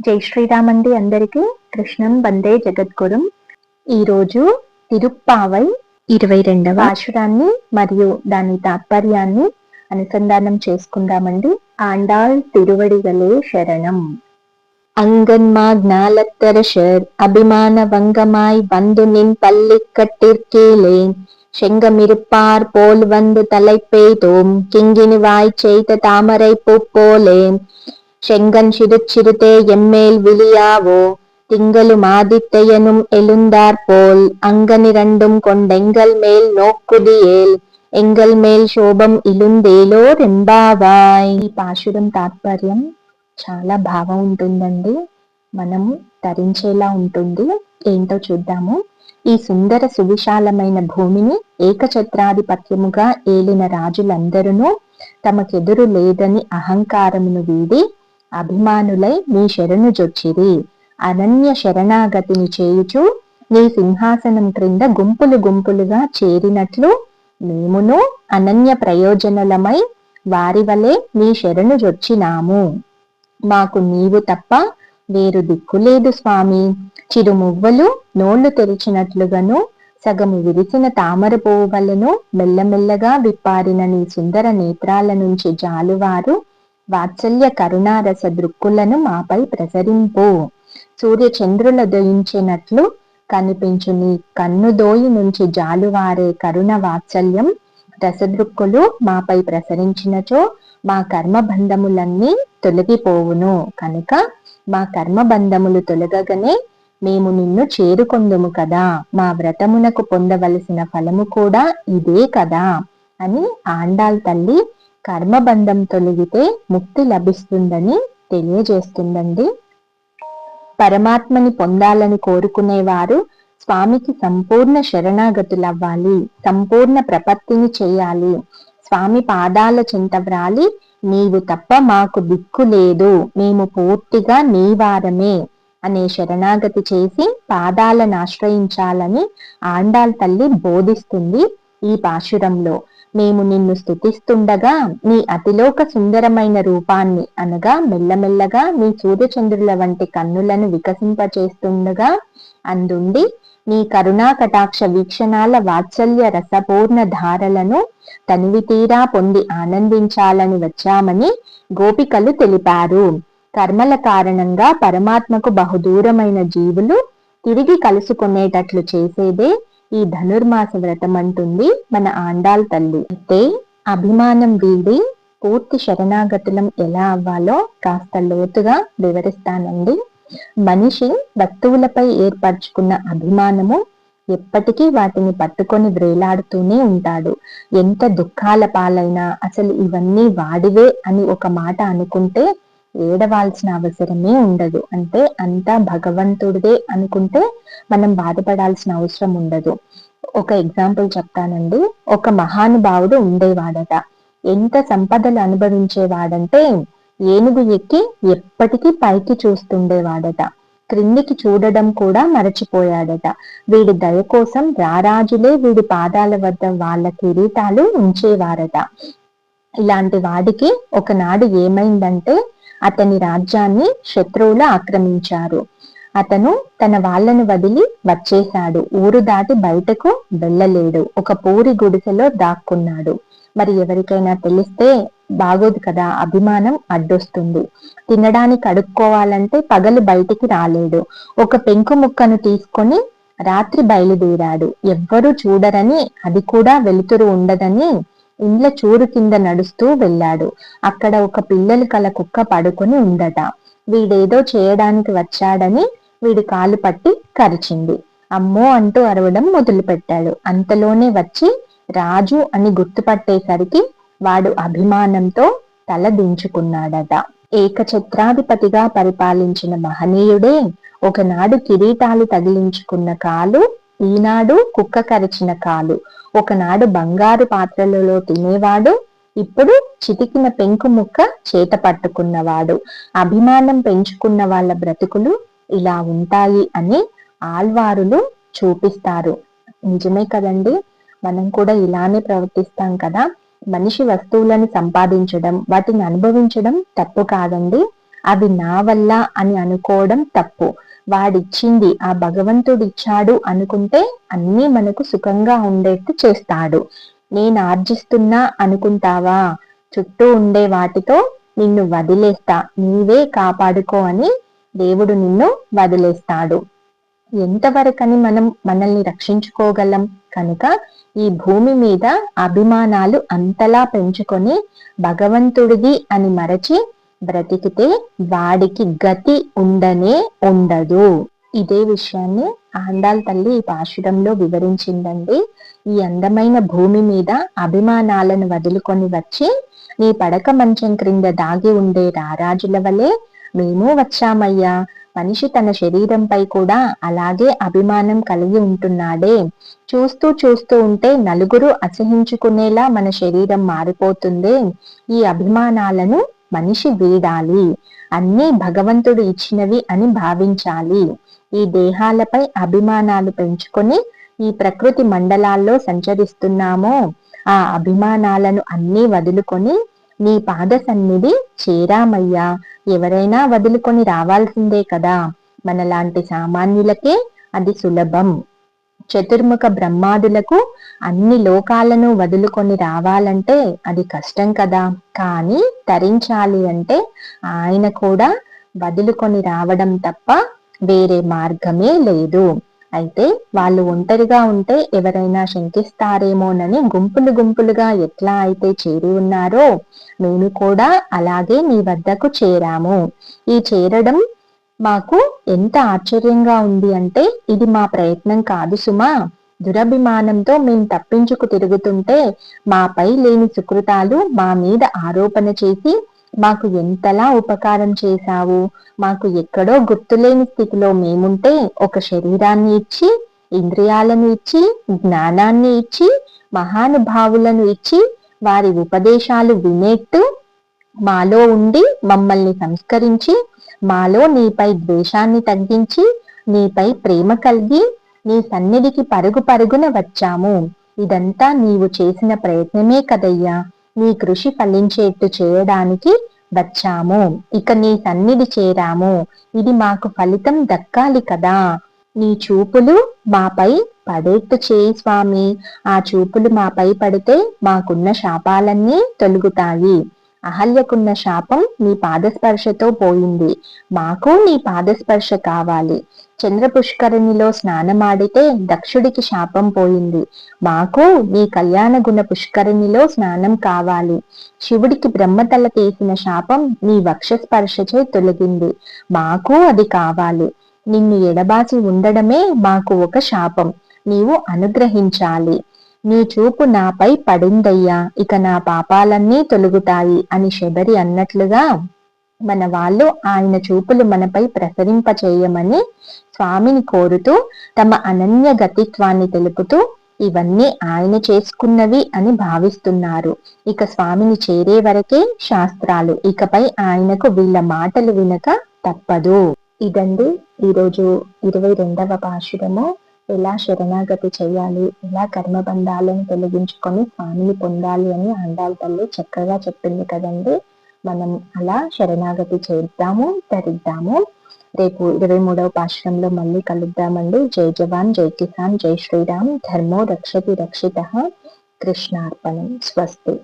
జై శ్రీరామండి అందరికీ కృష్ణం వందే జగద్గురం ఈరోజు తిరుప్పావై ఇరవై రెండవ ఆశురాన్ని మరియు దాని తాత్పర్యాన్ని అనుసంధానం చేసుకుందామండి ఆండాల్ తిరువడిగలే శరణం அங்கன்மா ஞாலத்தரசர் அபிமான வங்கமாய் வந்து நின் பள்ளி கட்டிற்கீழே செங்கமிருப்பார் போல் வந்து தலை பெய்தோம் கிங்கினி வாய் செய்த தாமரை பூ போலே செங்கன் சிறுச்சிறுதே எம்மேல் விழியாவோ திங்களும் ஆதித்தையனும் எழுந்தாற்போல் அங்கனிரண்டும் கொண்டெங்கள் மேல் நோக்குதியேல் ఎంగల్ మేల్ శోభం ఇలుందేలో రెంబావాయ్ ఈ పాశురం తాత్పర్యం చాలా భావం ఉంటుందండి మనము ధరించేలా ఉంటుంది ఏంటో చూద్దాము ఈ సుందర సువిశాలమైన భూమిని ఏకఛత్రాధిపత్యముగా ఏలిన రాజులందరూ తమకెదురు లేదని అహంకారమును వీడి అభిమానులై నీ శరణు జొచ్చిరి. అనన్య శరణాగతిని చేయుచు నీ సింహాసనం క్రింద గుంపులు గుంపులుగా చేరినట్లు మేమును అనన్య ప్రయోజనలమై వారి వలె నీ శరణు జొచ్చినాము. మాకు నీవు తప్ప వేరు దిక్కులేదు స్వామి. చిరుమువ్వలు నోళ్ళు తెరిచినట్లుగాను సగము విరిసిన తామర పువ్వు మెల్లమెల్లగా విప్పారిన నీ సుందర నేత్రాల నుంచి జాలువారు వాత్సల్య కరుణారస దృక్కులను మాపై ప్రసరింపు. సూర్య చంద్రుల దయించినట్లు కనిపించు నీ కన్నుదోయి నుంచి జాలువారే కరుణ వాత్సల్యం. రసదృక్కులు మాపై ప్రసరించినచో మా కర్మబంధములన్నీ తొలగిపోవును. కనుక మా కర్మబంధములు తొలగగానే మేము నిన్ను చేరుకొందుము కదా. మా వ్రతమునకు పొందవలసిన ఫలము కూడా ఇదే కదా అని ఆండాల్ తల్లి కర్మబంధం తొలగితే ముక్తి లభిస్తుందని తెలియజేస్తుందండి. పరమాత్మని పొందాలని కోరుకునేవారు స్వామికి సంపూర్ణ శరణాగతులవ్వాలి సంపూర్ణ ప్రపత్తిని చేయాలి స్వామి పాదాల చింత వ్రాలి నీవు తప్ప మాకు దిక్కు లేదు మేము పూర్తిగా నీవారమే అనే శరణాగతి చేసి పాదాలను ఆశ్రయించాలని ఆండాల్ తల్లి బోధిస్తుంది ఈ పాశురంలో. మేము నిన్ను స్థుతిస్తుండగా నీ అతిలోక సుందరమైన రూపాన్ని అనగా మెల్లమెల్లగా నీ సూర్యచంద్రుల వంటి కన్నులను వికసింపచేస్తుండగా అందుండి నీ కరుణా కటాక్ష వీక్షణాల వాత్సల్య రసపూర్ణ ధారలను తనివి తీరా పొంది ఆనందించాలని వచ్చామని గోపికలు తెలిపారు. కర్మల కారణంగా పరమాత్మకు బహుదూరమైన జీవులు తిరిగి కలుసుకునేటట్లు చేసేదే ఈ ధనుర్మాస వ్రతం అంటుంది మన ఆండాల్ తల్లి. అయితే అభిమానం వీడి పూర్తి శరణాగతులం ఎలా అవ్వాలో కాస్త లోతుగా వివరిస్తానండి. మనిషి వస్తువులపై ఏర్పరచుకున్న అభిమానము ఎప్పటికీ వాటిని పట్టుకొని వ్రేలాడుతూనే ఉంటాడు. ఎంత దుఃఖాల పాలైనా అసలు ఇవన్నీ వాడివే అని ఒక మాట అనుకుంటే ఏడవాల్సిన అవసరమే ఉండదు. అంటే అంతా భగవంతుడిదే అనుకుంటే మనం బాధపడాల్సిన అవసరం ఉండదు. ఒక ఎగ్జాంపుల్ చెప్తానండి. ఒక మహానుభావుడు ఉండేవాడట. ఎంత సంపదలు అనుభవించేవాడంటే ఏనుగు ఎక్కి ఎప్పటికీ పైకి చూస్తుండేవాడట. క్రిందికి చూడడం కూడా మరచిపోయాడట. వీడి దయ కోసం రారాజులే వీడి పాదాల వద్ద వాళ్ళ కిరీటాలు ఉంచేవారట. ఇలాంటి వాడికి ఒకనాడు ఏమైందంటే అతని రాజ్యాన్ని శత్రువులు ఆక్రమించారు. అతను తన వాళ్ళను వదిలి వచ్చేశాడు. ఊరు దాటి బయటకు వెళ్ళలేడు. ఒక పూరి గుడిసెలో దాక్కున్నాడు. మరి ఎవరికైనా తెలిస్తే బాగోదు కదా అభిమానం అడ్డొస్తుంది. తినడానికి అడుక్కోవాలంటే పగలు బయటికి రాలేడు. ఒక పెంకు ముక్కను తీసుకొని రాత్రి బయలుదేరాడు. ఎవ్వరూ చూడరని అది కూడా వెలుతురు ఉండదని ఇండ్ల చూరు కింద నడుస్తూ వెళ్ళాడు. అక్కడ ఒక పిల్లలు కల కుక్క పడుకొని ఉందట. వీడేదో చేయడానికి వచ్చాడని వీడి కాలు పట్టి కరిచింది. అమ్మో అంటూ అరవడం మొదలుపెట్టాడు. అంతలోనే వచ్చి రాజు అని గుర్తుపట్టేసరికి వాడు అభిమానంతో తల దించుకున్నాడట. ఏకఛత్రాధిపతిగా పరిపాలించిన మహనీయుడే ఒకనాడు కిరీటాలు తగిలించుకున్న కాలు ఈనాడు కుక్క కరిచిన కాలు. ఒకనాడు బంగారు పాత్రలలో తినేవాడు ఇప్పుడు చితికిన పెంకు ముక్క చేత పట్టుకున్నవాడు. అభిమానం పెంచుకున్న వాళ్ళ బ్రతుకులు ఇలా ఉంటాయి అని ఆల్వారులు చూపిస్తారు. నిజమే కదండి? మనం కూడా ఇలానే ప్రవర్తిస్తాం కదా? మనిషి వస్తువులను సంపాదించడం వాటిని అనుభవించడం తప్పు కాదండి. అవి నా వల్ల అని అనుకోవడం తప్పు. వాడిచ్చింది ఆ భగవంతుడు ఇచ్చాడు అనుకుంటే అన్నీ మనకు సుఖంగా ఉండేట్టు చేస్తాడు. నేను ఆర్జిస్తున్నా అనుకుంటావా? చుట్టూ ఉండే వాటితో నిన్ను వదిలేస్తా. నీవే కాపాడుకో అని దేవుడు నిన్ను వదిలేస్తాడు. ఎంతవరకని మనం మనల్ని రక్షించుకోగలం? కనుక ఈ భూమి మీద అభిమానాలు అంతలా పెంచుకొని భగవంతుడిది అని మరచి బ్రతికితే వాడికి గతి ఉండనే ఉండదు. ఇదే విషయాన్ని ఆండాల్ తల్లి ఈ పాశురంలో వివరించిందండి. ఈ అందమైన భూమి మీద అభిమానాలను వదులుకొని వచ్చి నీ పడక మంచం క్రింద దాగి ఉండే రారాజుల వలె మేము వచ్చామయ్యా. మనిషి తన శరీరంపై కూడా అలాగే అభిమానం కలిగి ఉంటున్నాడే. చూస్తూ చూస్తూ ఉంటే నలుగురు అసహించుకునేలా మన శరీరం మారిపోతుంది. ఈ అభిమానాలను మనిషి వీడాలి. అన్నీ భగవంతుడు ఇచ్చినవి అని భావించాలి. ఈ దేహాలపై అభిమానాలు పెంచుకొని ఈ ప్రకృతి మండలాల్లో సంచరిస్తున్నామో. ఆ అభిమానాలను అన్నీ వదులుకొని నీ పాద సన్నిధి చేరామయ్యా. ఎవరైనా వదులుకొని రావాల్సిందే కదా. మనలాంటి సామాన్యులకే అది సులభం. చతుర్ముఖ బ్రహ్మాదులకు అన్ని లోకాలను వదులుకొని రావాలంటే అది కష్టం కదా. కానీ తరించాలి అంటే ఆయన కూడా వదులుకొని రావడం తప్ప వేరే మార్గమే లేదు. అయితే వాళ్ళు ఒంటరిగా ఉంటే ఎవరైనా శంకిస్తారేమోనని గుంపులు గుంపులుగా ఎట్లా అయితే చేరి ఉన్నారో మేము కూడా అలాగే నీ వద్దకు చేరాము. ఈ చేరడం మాకు ఎంత ఆశ్చర్యంగా ఉంది అంటే ఇది మా ప్రయత్నం కాదు సుమా. దురభిమానంతో మేము తప్పించుకు తిరుగుతుంటే మాపై లేని సుకృతాలు మా మీద ఆరోపణ చేసి మాకు ఎంతలా ఉపకారం చేశావు? మాకు ఎక్కడో గుర్తులేని స్థితిలో మేముంటే ఒక శరీరాన్ని ఇచ్చి ఇంద్రియాలను ఇచ్చి జ్ఞానాన్ని ఇచ్చి మహానుభావులను ఇచ్చి వారి ఉపదేశాలు వినేట్టు మాలో ఉండి మమ్మల్ని సంస్కరించి మాలో నీపై ద్వేషాన్ని తగ్గించి నీపై ప్రేమ కలిగి నీ సన్నిధికి పరుగు పరుగున వచ్చాము. ఇదంతా నీవు చేసిన ప్రయత్నమే కదయ్యా. నీ కృషి ఫలించేట్టు చేయడానికి వచ్చాము. ఇక నీ సన్నిధి చేరాము. ఇది మాకు ఫలితం దక్కాలి కదా. నీ చూపులు మాపై పడేట్టు చేయి స్వామి. ఆ చూపులు మాపై పడితే మాకున్న శాపాలన్నీ తొలుగుతాయి. అహల్యకున్న శాపం నీ పాదస్పర్శతో పోయింది. మాకు నీ పాదస్పర్శ కావాలి. చంద్ర పుష్కరిణిలో స్నానమాడితే దక్షుడికి శాపం పోయింది. మాకు నీ కళ్యాణ గుణ పుష్కరిణిలో స్నానం కావాలి. శివుడికి బ్రహ్మతల తీసిన శాపం నీ వక్షస్పర్శచే తొలగింది. మాకు అది కావాలి. నిన్ను ఎడబాసి ఉండడమే మాకు ఒక శాపం. నీవు అనుగ్రహించాలి. నీ చూపు నాపై పడిందయ్యా ఇక నా పాపాలన్నీ తొలుగుతాయి అని శబరి అన్నట్లుగా మన వాళ్ళు ఆయన చూపులు మనపై ప్రసరింపచేయమని స్వామిని కోరుతూ తమ అనన్య గతిత్వాన్ని తెలుపుతూ ఇవన్నీ ఆయన చేసుకున్నవి అని భావిస్తున్నారు. ఇక స్వామిని చేరే వరకే శాస్త్రాలు ఇకపై ఆయనకు వీళ్ళ మాటలు వినక తప్పదు. ఇదండి ఈరోజు ఇరవై రెండవ పాశురము. ఎలా శరణాగతి చేయాలి? ఎలా కర్మబంధాలను తొలగించుకొని స్వామిని పొందాలి అని అండాల తల్లి చక్కగా చెప్పింది కదండి. మనం అలా శరణాగతి చేద్దాము ధరిద్దాము రేపు ఇరవై మూడవ పాశ్రంలో మళ్ళీ కలుద్దామండి. జై జవాన్ జై కిసాన్ జై శ్రీరామ్. ధర్మో రక్షతి రక్షిత. కృష్ణార్పణం. స్వస్తి.